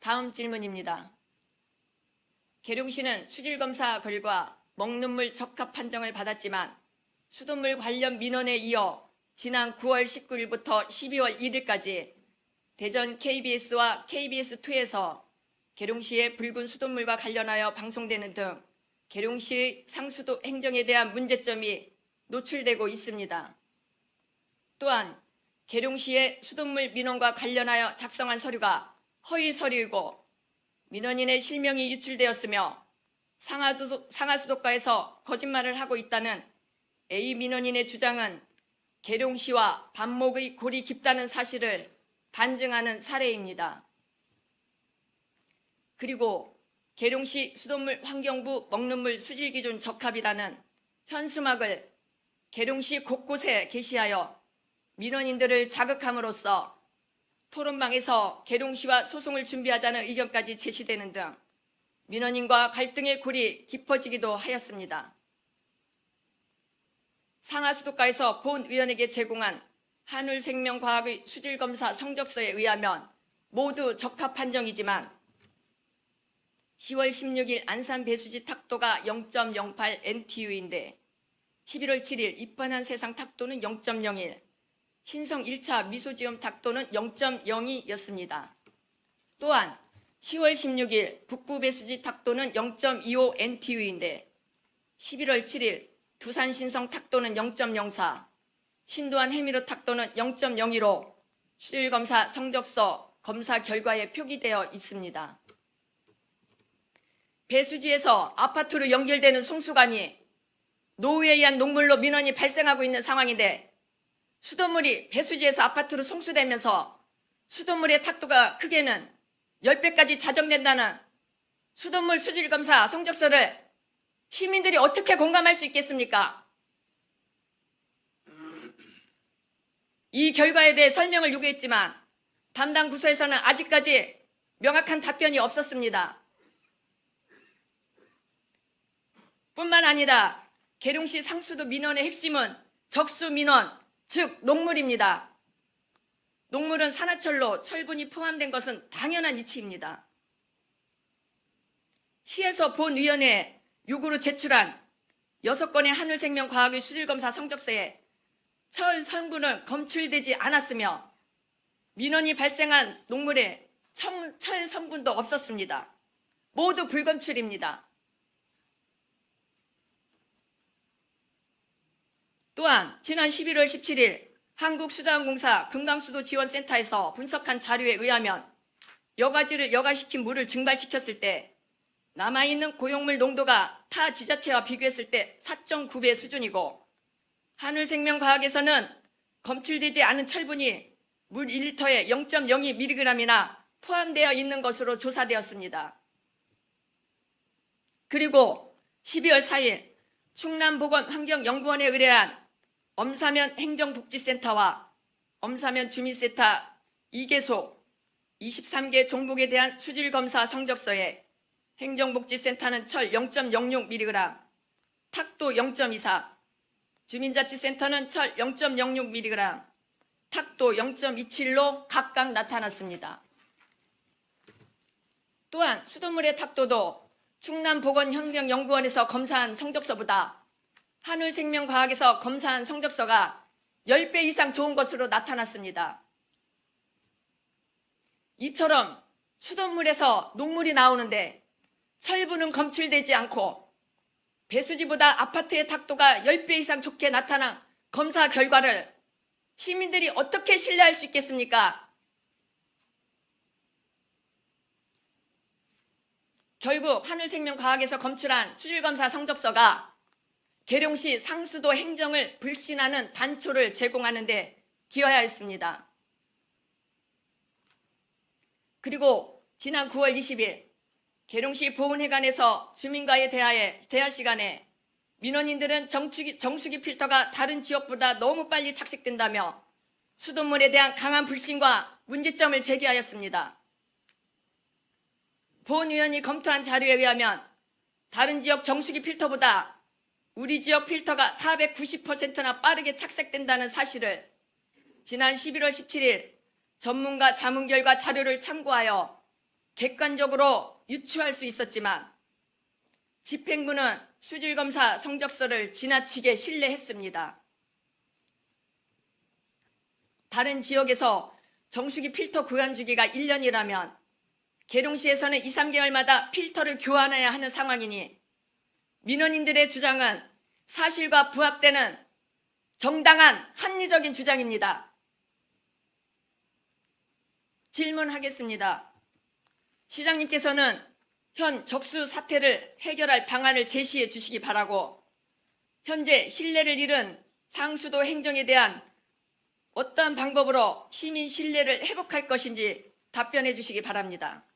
다음 질문입니다. 계룡시는 수질검사 결과 먹는 물 적합 판정을 받았지만 수돗물 관련 민원에 이어 지난 9월 19일부터 12월 1일까지 대전 KBS와 KBS2에서 계룡시의 붉은 수돗물과 관련하여 방송되는 등 계룡시의 상수도 행정에 대한 문제점이 노출되고 있습니다. 또한 계룡시의 수돗물 민원과 관련하여 작성한 서류가 허위 서류이고 민원인의 실명이 유출되었으며 상하도, 상하수도과에서 거짓말을 하고 있다는 A 민원인의 주장은 계룡시와 반목의 골이 깊다는 사실을 반증하는 사례입니다. 그리고 계룡시 수돗물 환경부 먹는물 수질 기준 적합이라는 현수막을 계룡시 곳곳에 게시하여 민원인들을 자극함으로써 토론방에서 계룡시와 소송을 준비하자는 의견까지 제시되는 등 민원인과 갈등의 골이 깊어지기도 하였습니다. 상하수도과에서 본 의원에게 제공한 한울생명과학의 수질검사 성적서에 의하면 모두 적합 판정이지만 10월 16일 안산 배수지 탁도가 0.08 NTU인데 11월 7일 입반한 세상 탁도는 0.01, 신성 1차 미소지음 탁도는 0.02였습니다. 또한 10월 16일 북부 배수지 탁도는 0.25 NTU인데 11월 7일 두산 신성 탁도는 0.04, 신도안 해미로 탁도는 0.02로 수질검사 성적서 검사 결과에 표기되어 있습니다. 배수지에서 아파트로 연결되는 송수관이 노후에 의한 녹물로 민원이 발생하고 있는 상황인데 수돗물이 배수지에서 아파트로 송수되면서 수돗물의 탁도가 크게는 10배까지 자정된다는 수돗물 수질검사 성적서를 시민들이 어떻게 공감할 수 있겠습니까? 이 결과에 대해 설명을 요구했지만 담당 부서에서는 아직까지 명확한 답변이 없었습니다. 뿐만 아니라 계룡시 상수도 민원의 핵심은 적수 민원, 즉 녹물입니다. 녹물은 산화철로 철분이 포함된 것은 당연한 이치입니다. 시에서 본위원회 요구로 제출한 6건의 한울생명과학의 수질검사 성적서에 철 성분은 검출되지 않았으며 민원이 발생한 녹물에 청- 철 성분도 없었습니다. 모두 불검출입니다. 또한 지난 11월 17일 한국수자원공사 금강수도지원센터에서 분석한 자료에 의하면 여과지를 여과시킨 물을 증발시켰을 때 남아있는 고용물 농도가 타 지자체와 비교했을 때 4.9배 수준이고 한울생명과학에서는 검출되지 않은 철분이 물 1리터에 0.02mg이나 포함되어 있는 것으로 조사되었습니다. 그리고 12월 4일 충남보건환경연구원에 의뢰한 엄사면 행정복지센터와 엄사면 주민센터 2개소 23개 종목에 대한 수질검사 성적서에 행정복지센터는 철 0.06mg, 탁도 0.24, 주민자치센터는 철 0.06mg, 탁도 0.27로 각각 나타났습니다. 또한 수돗물의 탁도도 충남보건환경연구원에서 검사한 성적서보다 한울생명과학에서 검사한 성적서가 10배 이상 좋은 것으로 나타났습니다. 이처럼 수돗물에서 녹물이 나오는데 철분은 검출되지 않고 배수지보다 아파트의 탁도가 10배 이상 좋게 나타난 검사 결과를 시민들이 어떻게 신뢰할 수 있겠습니까? 결국 한울생명과학에서 검출한 수질검사 성적서가 계룡시 상수도 행정을 불신하는 단초를 제공하는 데 기여하였습니다. 그리고 지난 9월 20일 계룡시 보훈회관에서 주민과의 대화에, 대화 시간에 민원인들은 정수기, 정수기 필터가 다른 지역보다 너무 빨리 착색된다며 수돗물에 대한 강한 불신과 문제점을 제기하였습니다. 보훈위원이 검토한 자료에 의하면 다른 지역 정수기 필터보다 우리 지역 필터가 490%나 빠르게 착색된다는 사실을 지난 11월 17일 전문가 자문 결과 자료를 참고하여 객관적으로 유추할 수 있었지만 집행부는 수질검사 성적서를 지나치게 신뢰했습니다. 다른 지역에서 정수기 필터 교환 주기가 1년이라면 계룡시에서는 2, 3개월마다 필터를 교환해야 하는 상황이니 민원인들의 주장은 사실과 부합되는 정당한 합리적인 주장입니다. 질문하겠습니다. 시장님께서는 현 적수 사태를 해결할 방안을 제시해 주시기 바라고 현재 신뢰를 잃은 상수도 행정에 대한 어떤 방법으로 시민 신뢰를 회복할 것인지 답변해 주시기 바랍니다.